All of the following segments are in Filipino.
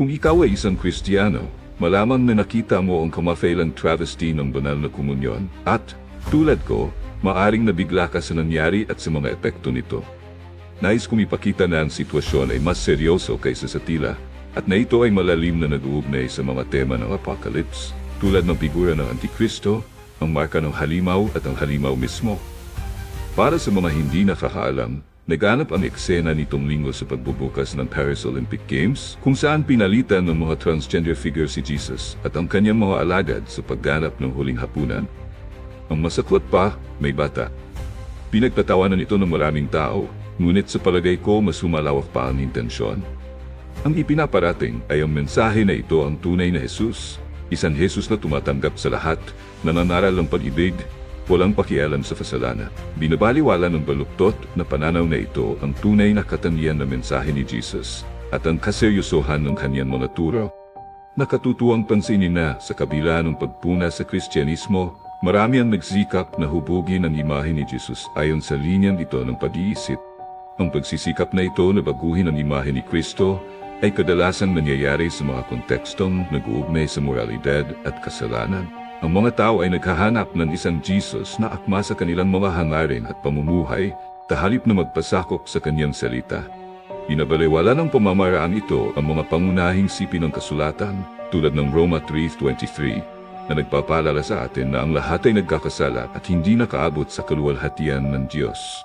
Kung ikaw ay isang Kristiyano, malamang na nakita mo ang kamafailang travesty ng banal na komunyon at, tulad ko, maaring nabigla ka sa nangyari at sa mga epekto nito. Nais kong ipakita na ang sitwasyon ay mas seryoso kaysa sa tila at na ito ay malalim na nag-uugnay sa mga tema ng Apocalypse tulad ng figura ng Antikristo, ang marka ng halimaw at ang halimaw mismo. Para sa mga hindi nakakaalam, naganap ang eksena nitong linggo sa pagbubukas ng Paris Olympic Games kung saan pinalitan ng mga transgender figure si Jesus at ang kanyang mga alagad sa pagganap ng huling hapunan. Ang masaklot pa, may bata. Pinagtatawanan ito ng maraming tao, ngunit sa palagay ko mas sumalawak pa ang intensyon. Ang ipinaparating ay ang mensahe na ito ang tunay na Jesus, isang Jesus na tumatanggap sa lahat, nananaral ng pag-ibig, walang pakialam sa kasalanan. Binabaliwala ng baluktot na pananaw na ito ang tunay na katangian na mensahe ni Jesus at ang kaseryosohan ng kanyang mga turo. Nakatutuwang pansinin na sa kabila ng pagpuna sa Kristyanismo, marami ang nagsikap na hubugin ang imahe ni Jesus ayon sa linyang ito ng pag-iisip. Ang pagsisikap na ito na baguhin ang imahe ni Kristo ay kadalasang nangyayari sa mga kontekstong nag-uugnay sa moralidad at kasalanan. Ang mga tao ay naghahanap ng isang Jesus na akma sa kanilang mga hangarin at pamumuhay, tahalip na magpasakop sa kanyang salita. Binabaliwala ng pamamaraan ito ang mga pangunahing sipi ng kasulatan tulad ng Roma 3.23 na nagpapaalala sa atin na ang lahat ay nagkakasala at hindi nakaabot sa kaluwalhatian ng Diyos.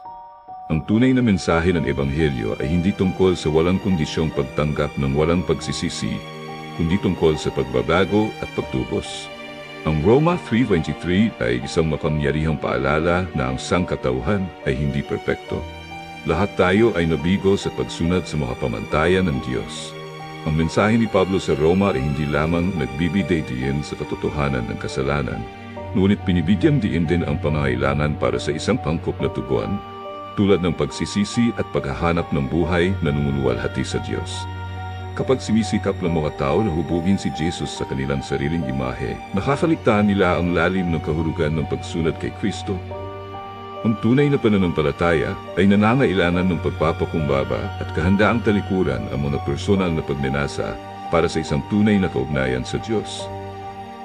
Ang tunay na mensahe ng Ebanghelyo ay hindi tungkol sa walang kondisyong pagtanggap ng walang pagsisisi, kundi tungkol sa pagbabago at pagtubos. Ang Roma 3.23 ay isang makamyarihang paalala na ang sangkatauhan ay hindi perpekto. Lahat tayo ay nabigo sa pagsunod sa mga pamantayan ng Diyos. Ang mensahe ni Pablo sa Roma ay hindi lamang nagbibigay diin sa katotohanan ng kasalanan, ngunit binibigyan diin din ang pangailangan para sa isang pangkop na tugon tulad ng pagsisisi at paghahanap ng buhay na nangunguluwalhati sa Diyos. Kapag simisikap ng mga tao na hubugin si Jesus sa kanilang sariling imahe, nakakaligtaan nila ang lalim ng kahulugan ng pagsunod kay Kristo. Ang tunay na pananampalataya ay nanangailangan ng pagpapakumbaba at kahandaang talikuran ang mga personal na pagnanasa para sa isang tunay na kaugnayan sa Diyos.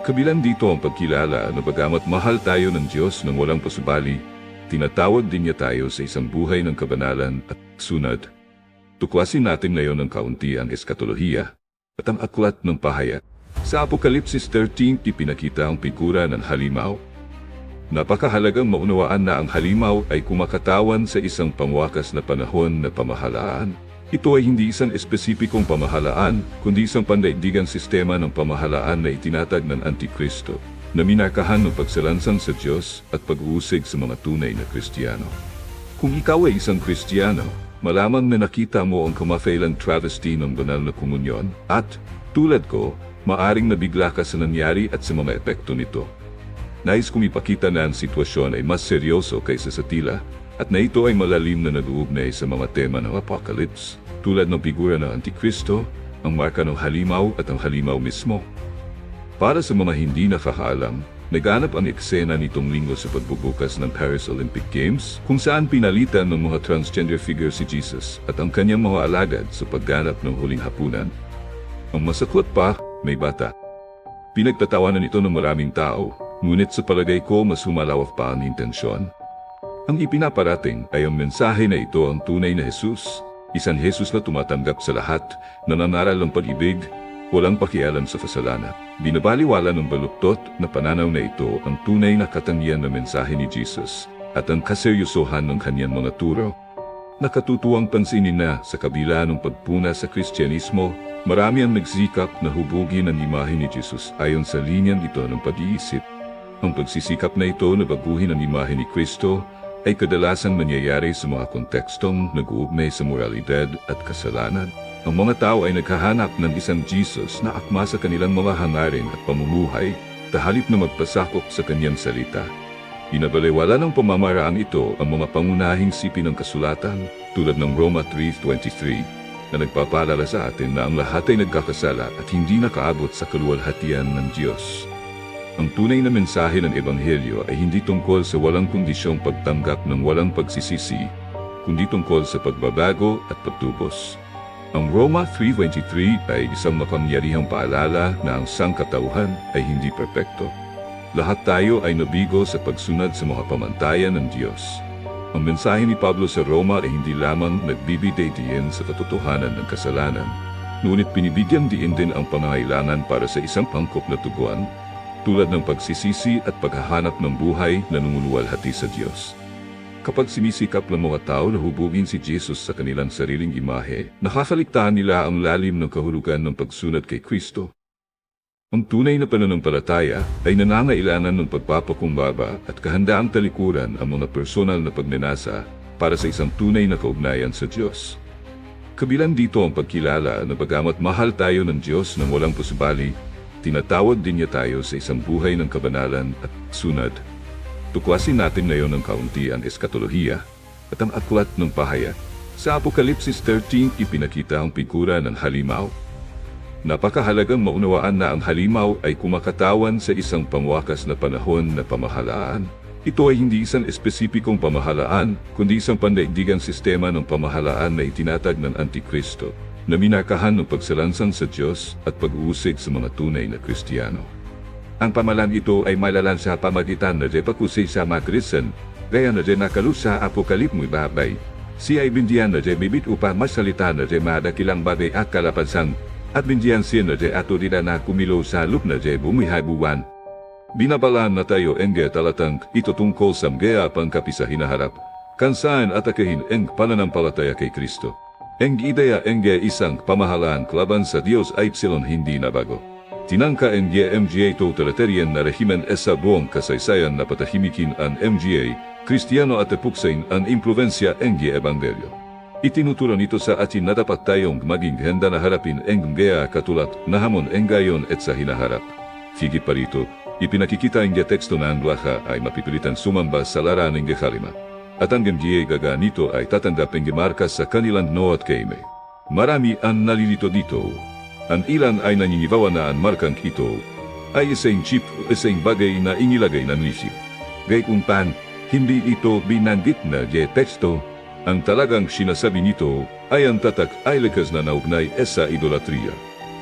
Kabilang dito ang pagkilala na bagamat mahal tayo ng Diyos ng walang pasubali, tinatawag din niya tayo sa isang buhay ng kabanalan at sunod. Tuklasin natin ngayon ng kaunti ang eskatolohiya at ang aklat ng pahayag. Sa Apokalipsis 13, ipinakita ang figura ng halimaw. Napakahalagang maunawaan na ang halimaw ay kumakatawan sa isang pangwakas na panahon na pamahalaan. Ito ay hindi isang espesipikong pamahalaan, kundi isang pandaigdigang sistema ng pamahalaan na itinatag ng Antikristo na minarkahan ng pagsalansan sa Diyos at pag-uusig sa mga tunay na Kristiyano. Kung ikaw ay isang Kristiyano, malamang na nakita mo ang kamafailang travesty ng banal na komunyon at, tulad ko, maaring nabigla ka sa nangyari at sa mga epekto nito. Nais kong ipakita na ang sitwasyon ay mas seryoso kaysa sa tila at na ito ay malalim na nag-uugnay sa mga tema ng Apocalypse tulad ng figura ng Antikristo, ang marka ng halimaw at ang halimaw mismo. Para sa mga hindi nakakaalam, naganap ang eksena nitong linggo sa pagbubukas ng Paris Olympic Games kung saan pinalitan ng mga transgender figure si Jesus at ang kanyang mga alagad sa pagganap ng huling hapunan. Ang masaklot pa, may bata. Pinagtatawanan ito ng maraming tao, ngunit sa palagay ko mas humalawak pa ang intensyon. Ang ipinaparating ay ang mensahe na ito ang tunay na Jesus, isang Jesus na tumatanggap sa lahat, nananaral ng pag-ibig, walang pakialam sa kasalanan. Binabaliwala ng baluktot na pananaw na ito ang tunay na katangian ng mensahe ni Jesus at ang kaseryosohan ng kanyang mga turo. Nakatutuwang pansinin na sa kabila ng pagpuna sa Kristyanismo, marami ang nagsikap na hubugin ang imahe ni Jesus ayon sa linyang ito ng pag-iisip. Ang pagsisikap na ito na baguhin ang imahe ni Kristo ay kadalasang nangyayari sa mga kontekstong nag-uugnay sa moralidad at kasalanan. Ang mga tao ay naghahanap ng isang Jesus na akma sa kanilang mga hangarin at pamumuhay, tahalip na magpasakop sa kanyang salita. Binabaliwala ng pamamaraang ito ang mga pangunahing sipi ng kasulatan tulad ng Roma 3.23 na nagpapaalala sa atin na ang lahat ay nagkakasala at hindi nakaabot sa kaluwalhatian ng Diyos. Ang tunay na mensahe ng Ebanghelyo ay hindi tungkol sa walang kondisyong pagtanggap ng walang pagsisisi, kundi tungkol sa pagbabago at pagtubos. Ang Roma 3.23 ay isang mapangyarihang paalala na ang sangkatauhan ay hindi perpekto. Lahat tayo ay nabigo sa pagsunod sa mga pamantayan ng Diyos. Ang mensahe ni Pablo sa Roma ay hindi lamang nagbibigay diin sa katotohanan ng kasalanan, ngunit pinibigyan diin din ang pangangailangan para sa isang pangkop na tuguan, tulad ng pagsisisi at paghahanap ng buhay na nanguluwalhati sa Diyos. Kapag sinisikap ng mga tao na hubugin si Jesus sa kanilang sariling imahe, nakakaligtaan nila ang lalim ng kahulugan ng pagsunod kay Kristo. Ang tunay na pananampalataya ay nangangailangan ng pagpapakumbaba at kahandaang talikuran ang mga personal na pagnanasa para sa isang tunay na kaugnayan sa Diyos. Kabilang dito ang pagkilala na bagamat mahal tayo ng Diyos ng walang pusubali, tinatawag din niya tayo sa isang buhay ng kabanalan at sunod. Tukwasin natin ngayon ng kaunti ang eskatolohiya at ang aklat ng pahayag. Sa Apokalipsis 13, ipinakita ang figura ng halimaw. Napakahalagang maunawaan na ang halimaw ay kumakatawan sa isang pangwakas na panahon na pamahalaan. Ito ay hindi isang espesipikong pamahalaan, kundi isang pandaigdigang sistema ng pamahalaan na itinatag ng Antikristo, na minakahan ng pagsalansang sa Diyos at pag-uusig sa mga tunay na Kristiyano. Ang pamalan ito ay malalan sa pamagitan na Jepakusay sa Makrisen, gaya na Jenakalu sa Apokalip mo babay. Si ay bindiyan na bibit upang masalita na madakilang bagay at kalapansang, at bindiyan siya na ato dila na kumilo sa lup na bumihay buwan. Binabalaan na tayo enge talatang ito tungkol sa mga pangkapi sa hinaharap, kansaan at akahin eng pananampalataya kay Kristo. Eng ideya enge isang pamahalaan klaban sa Diyos ay hindi na bago. Tinangka ang MGA totalitarian na rehimen e sa buong kasaysayan na patahimikin ang MGA, Kristiyano at epuksain ang impluensya ng Ebanghelyo. Itinuturo nito sa atin na dapat tayong maging handa na harapin ang gaya katulad na hamon ang gayon at sa hinaharap. Higit pa rito, ipinakikita ang teksto na ang laha ay mapipilitan sumamba sa laran ng Gehalima. At ang MGA gaga nito ay tatanggap ang sa kanilang noat kaime. Marami ang nalilito dito ang ilan ay naninibawa na ang markang ito ay isang chip o isang bagay na inilagay ng isip. Gayunpan, hindi ito binanggit na je teksto. Ang talagang sinasabi nito ay ang tatak ay likas na naugnay sa idolatria.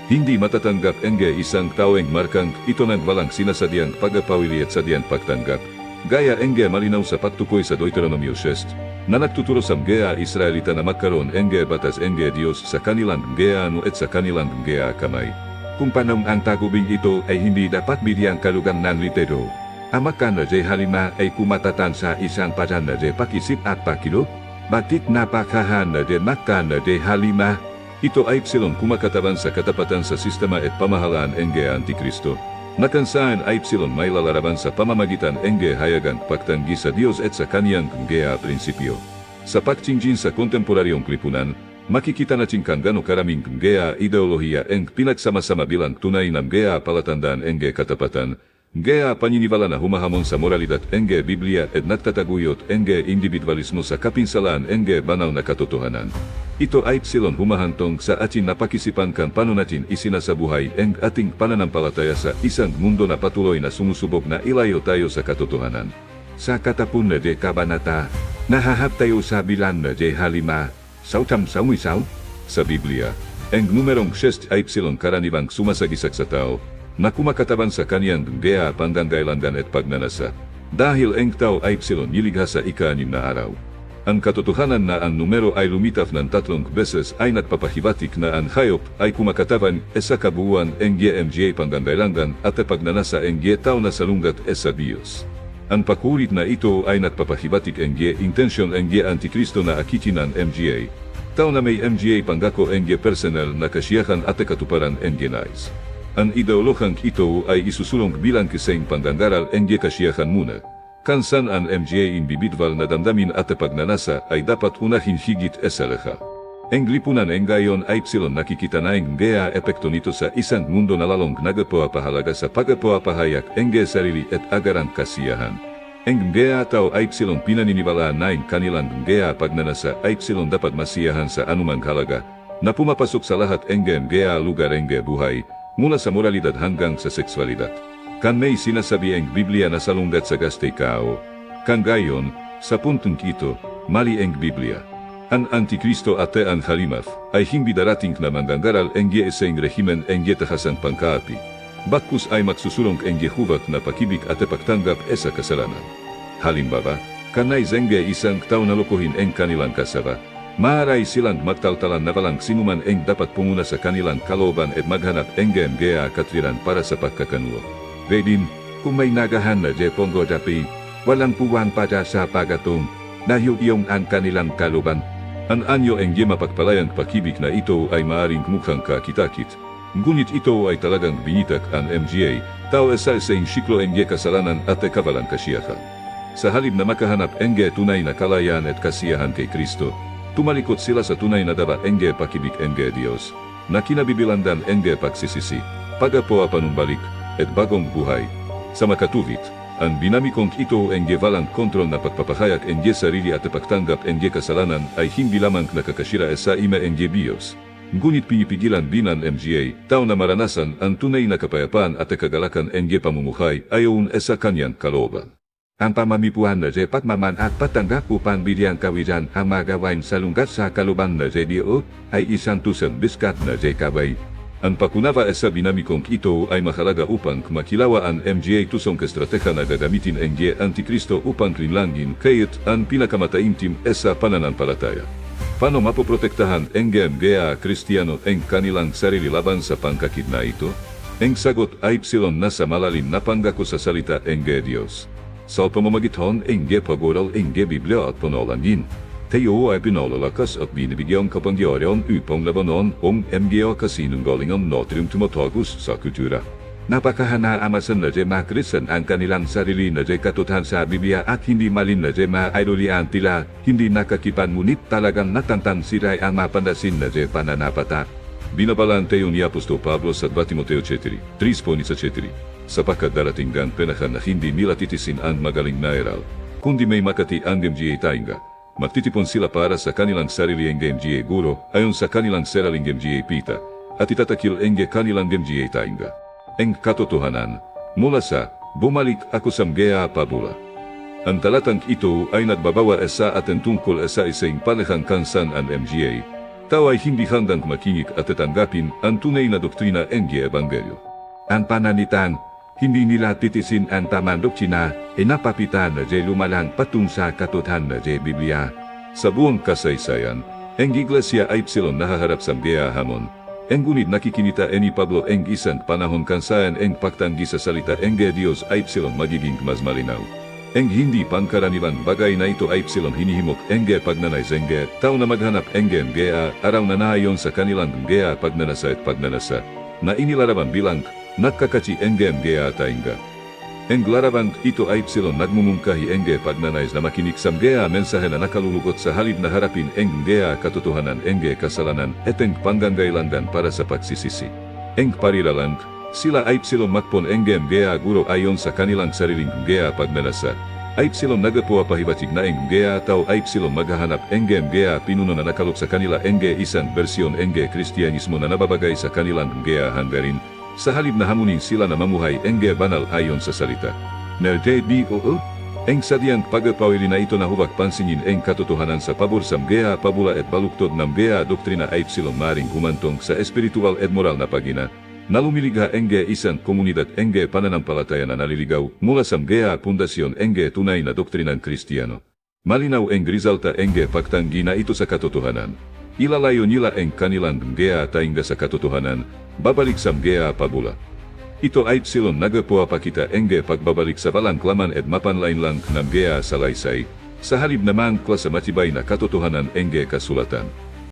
Hindi matatanggap enge isang taweng markang ito ng walang sinasadyang pagpawili at sadyang pagtanggap. Gaya enge malinaw sa pagtukoy sa Deuteronomio 6, na nagtuturo sa mga Israelita na magkaroon enge batas enge Diyos sa kanilang mga ano at sa kanilang mga kamay. Kung panong ang tagubing ito ay hindi dapat bidyang kalugan ng litero, amakan na jay halima ay kumatatan sa isang pajan na jay pakisip at pakilo, batik napakahan na jay makan na jay halima, ito ay silong kumakatawan sa katapatan sa sistema at pamahalaan enge Antikristo. Nakansaan ay silong may lalaraban sa pamamagitan enge hayagang pagtanggi sa Diyos at sa kaniyang gea prinsipyo. Sa pagtingjin sa kontemporaryong klipunan, makikita natin kang gano karaming gea ideolohiya ang pinagsama-sama bilang tunay ng gea palatandaan enge katapatan, gea paniniwala na humahamon sa moralidad enge Biblia at nagtataguyot enge individualismo sa kapinsalaan enge banal na katotohanan. Ito ay silon humahantong sa ating napakisipan kan paano natin isinasabuhay ang ating pananampalataya sa isang mundo na patuloy na sumusubok na ilayo tayo sa katotohanan. Sa katapun na de kabanata, nahahap tayo sa bilan na de halima, sautam sawisaw, sa Biblia, ang numerong 6 ay silon karaniwang sumasagisak sa tao, na kumakatawan sa kaniyang gaya panggangailangan at pagnanasa, dahil ang tao ay silon niligha sa ika-anim na araw. Ang katotohanan na ang numero ay lumitaf ng tatlong beses ay nagpapahibatik na ang hayop ay kumakatawan e sa kabuuan ng GMGA panggangailangan at pagnanasa ng tao na salungat e sa Diyos. Ang pakulit na ito ay nagpapahibatik ang intensyon ng Antikristo na akitin ng MGA. Tao na may MGA panggako ang personal na kasiyahan at katuparan ng nais. Ang ideolohang ito ay isusulong bilang kiseng panggangaral ng kasiyahan muna. Kansan ang MGA individual na damdamin at pagnanasa ay dapat unahin higit esalaha. Ang lipunan ng gayon ay silon nakikita na ang gaya epekto nito sa isang mundo na lalong nagapahalaga sa pagpapahayak ang sarili at agarang kasiyahan. Ang gaya tao ay silong pinaniniwalaan na ang kanilang gaya pagnanasa ay silong dapat masiyahan sa anumang halaga, na pumapasok sa lahat ang gaya lugar ang buhay, mula sa moralidad hanggang sa sexualidad. Kan may sinasabi Biblia na salunggat sa gastay kao, kang gayon, sa puntong ito, mali ang Biblia. Ang Antikristo at ang Halimaf ay hindi darating na manggagaral ang isang rehimen ang tahasan pangkaapi. Bakkus ay magsusulong ang huwat na pakibig at pagtanggap sa kasalanan. Halimbawa, kanay zenge isang tao na lokohin ang kanilang kasaba, maaray silang magtaltalan na walang sinuman ang dapat pumuna sa kanilang kalooban at maghanap ang gaya katwiran para sa pagkakanulo. Vedin, kung may nagahan na jepongo dapi, walang puwan pa dya sa pagatong, nahiyo iyong ang kanilang kalooban. Ang anyo ang mapagpalayang pakibig na ito ay maaring mukhang kakitakit. Ngunit ito ay talagang binitak ang MGA, tao sa isang siklo ang kasalanan at kawalang kasiyahan. Sa halip na makahanap enge tunay na kalayan at kasiyahan kay Kristo, tumalikot sila sa tunay na dapat enge pakibig enge Diyos, na kinabibilandan enge pagsisisi, pagapo panumbalik, at bagong buhay. Sa makatuvit, ang binamikong ito enge walang kontrol na pagpapahayak enge sarili at pagtanggap enge kasalanan ay hindi lamang nakakasira sa ima enge Diyos. Ngunit pinipigilan binan MGA, tao na maranasan ang tunay na kapayapaan at kagalakan enge pamumuhay ayon sa kanyang kalooban. Ang pamamipuan na jepat maman at patanggap upang bilyang kawijan ang magawain sa lunggat sa kaluban na JDO ay isang tusang biskat na jekabay. Ang pakunawa sa binamikong ito ay mahalaga upang makilawa ang MGA tusong kastrateha na gagamitin ang Antikristo upang linlangin kayat ang pinakamataimtim sa pananampalataya. Paano mapoprotektahan ang GMGA Kristiyano ang kanilang sarili laban sa pangkakit na ito? Ang sagot ay psilon na sa malalim na pangako sa salita ang Diyos. Sa pamamagitan ang pagoral ang Biblia at panalangin. Tayo ay pinalalakas at binibigyang kapangyarihan upang labanan ang MGA kasinunggalingan natin tumatagus sa kultura. Napakahanaamasan na jema krisan ang kanilang sarili na katutan sa Biblia at hindi malin na jema idolian tila, hindi nakakipan ngunit talagang natantan siray ang mapandasin na pananapata. Binabalante yung ni Apostol Pablo sa 2 Timoteo 4, 3.14, sapagkat darating ang panahon na hindi nila titisin ang magaling na aral, kundi may makati ang MGA tainga. Magtitipon sila para sa kanilang sarili ang MGA guro ayon sa kanilang saraling MGA pita, at itatakil ang kanilang MGA tainga. Ang katotohanan, mula sa Bumalik ako sa Mgea Pabula. Ang talatang ito ay nagbabawa sa atin tungkol sa isang palakang kansan ang MGA, Tao ay hindi handang makinig at tatanggapin ang tunay na doktrina ng Ebanghelyo. Ang pananitan, hindi nila titisin ang tamang doktrina, e napapitan na jay lumalang patung sa katotohan na jay Biblia. Sa buong kasaysayan, ang iglesia ay psilon nahaharap sa Mgea Hamon. Ang ngunit nakikinita ni Pablo ang isang panahon kansayan ang pagtanggi sa salita ng Diyos ay psilon magiging mas malinaw. Ang hindi pangkaraniwang bagay na ito ay psilong hinihimok enge pagnanay zenge, tao na maghanap enge mgea, araw na naayon sa kanilang mgea pagnanasa at pagnanasa, na inilaraban bilang, nakakachi enge mgea tainga. Ang laraban ito ay psilong nagmumungkahi enge pagnanay na makinig sa mgea mensahe na nakalulugot sa halip na harapin eng mgea katotohanan enge kasalanan et ang panggangailangan para sa pagsisisi. Eng parilalang, sila ay silong makpon enggem gea guro ayon sa kanilang sariling gea pagnanasa. Ay silong nagapuwa pahibatig na tao ay silong maghahanap gea pinuno na nakalok sa kanila enge isang bersyon enge kristyanismo na nababagay sa kanilang gea hangarin. Sa halip na hamunin sila na mamuhay enge banal ayon sa salita. Nerde B.O.O. Eng sadyang pagpawili na ito na hubak pansinin eng katotohanan sa pabor sa mga pabula at baluktod ng mga doktrina ay silong maring humantong sa espiritual at moral na pagina, na lumiligha enge isang komunidad enge pananampalataya na naliligaw mula sa mga pundasyon enge tunay na doktrinang kristiyano. Malinaw eng resulta enge pagtanggi na ito sa katotohanan. Ilalayo nila eng kanilang mga tainga sa katotohanan, babalik sa mga pabula. Ito ay silon nagapuwa pa kita enge pagbabalik sa balangklaman at mapanlain lang ng mga salaysay, sa halip namang klasa matibay na katotohanan enge kasulatan.